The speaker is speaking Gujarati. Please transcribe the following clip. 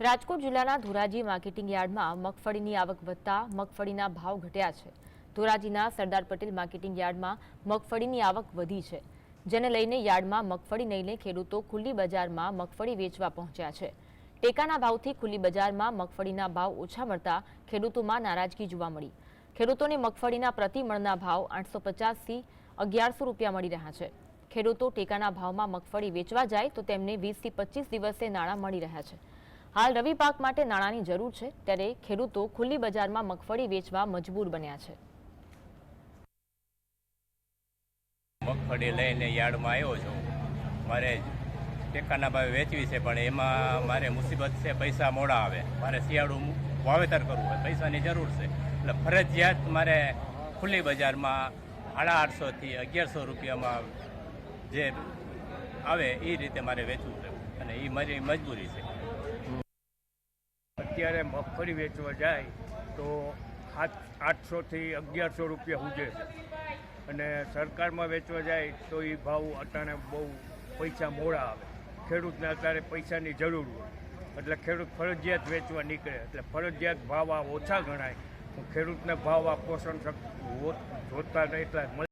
રાજકોટ જિલ્લાના ધોરાજી માર્કેટિંગ યાર્ડમાં મગફળીની આવક વધતા મગફળીના ભાવ ઘટ્યા છે. ધોરાજીના સરદાર પટેલ માર્કેટિંગ યાર્ડમાં મગફળીની આવક વધી છે, જેને લઈને યાર્ડમાં મગફળી લઈને ખેડૂતો ખુલ્લી બજારમાં મગફળી વેચવા પહોંચ્યા છે. ટેકાના ભાવથી ખુલ્લી બજારમાં મગફળીના ભાવ ઓછા મળતા ખેડૂતોમાં નારાજગી જોવા મળી. ખેડૂતોને મગફળીના પ્રતિ મણના ભાવ આઠસો પચાસથી અગિયારસો રૂપિયા મળી રહ્યા છે. ખેડૂતો ટેકાના ભાવમાં મગફળી વેચવા જાય તો તેમને વીસથી પચીસ દિવસે નાણાં મળી રહ્યા છે. હાલ રવિ પાક માટે નાણાંની જરૂર છે, ત્યારે ખેડૂતો ખુલ્લી બજારમાં મગફળી વેચવા મજબૂર બન્યા છે. મગફળી લઈને યાર્ડમાં આવ્યો છું. મારે ટેકાના ભાવે વેચવી છે, પણ એમાં મારે મુસીબત છે, પૈસા મોડા આવે. મારે શિયાળું વાવેતર કરવું હોય, પૈસાની જરૂર છે. એટલે ફરજિયાત મારે ખુલ્લી બજારમાં સાડા આઠસોથી અગિયારસો રૂપિયામાં જે આવે એ રીતે મારે વેચવું છે. અને એ મારી મજબૂરી છે. અત્યારે મગફળી વેચવા જાય તો આઠસોથી અગિયારસો રૂપિયા છે અને સરકારમાં વેચવા જાય તો એ ભાવ અટાણે બહુ પૈસા મોડા આવે. ખેડૂતને અત્યારે પૈસાની જરૂર હોય. એટલે ખેડૂત ફરજિયાત વેચવા નીકળે. એટલે ફરજિયાત ભાવ આ ઓછા ગણાય. ખેડૂતને ભાવ આ પોષણ જોતા એટલે